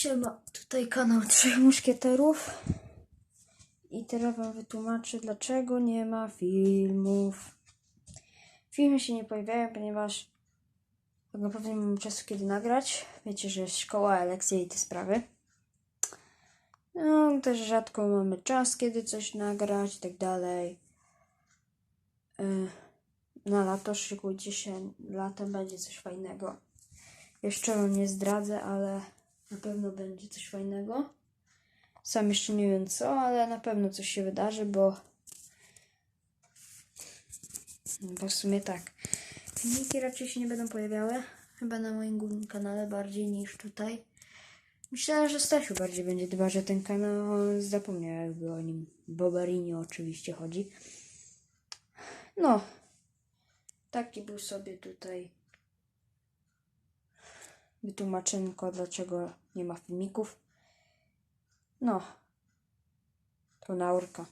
Siema, tutaj kanał Trzech Muszkieterów. I teraz wam wytłumaczę, dlaczego nie ma filmów. Filmy się nie pojawiają, ponieważ tak naprawdę nie mam czasu kiedy nagrać. Wiecie, że jest szkoła, lekcje i te sprawy. No, też rzadko mamy czas, kiedy coś nagrać i tak dalej. Y, Na lato szykujcie się, latem będzie coś fajnego. Jeszcze wam nie zdradzę, ale na pewno będzie coś fajnego. Sam jeszcze nie wiem co, ale na pewno coś się wydarzy, bo. Bo w sumie tak. Filmiki raczej się nie będą pojawiały. Chyba na moim głównym kanale bardziej niż tutaj. Myślałem, że Stasiu bardziej będzie dbać o ten kanał. Zapomniał jakby o nim. Bobarini oczywiście chodzi. No. Taki był sobie tutaj wytłumaczenko, dlaczego nie ma filmików. No, to laurka.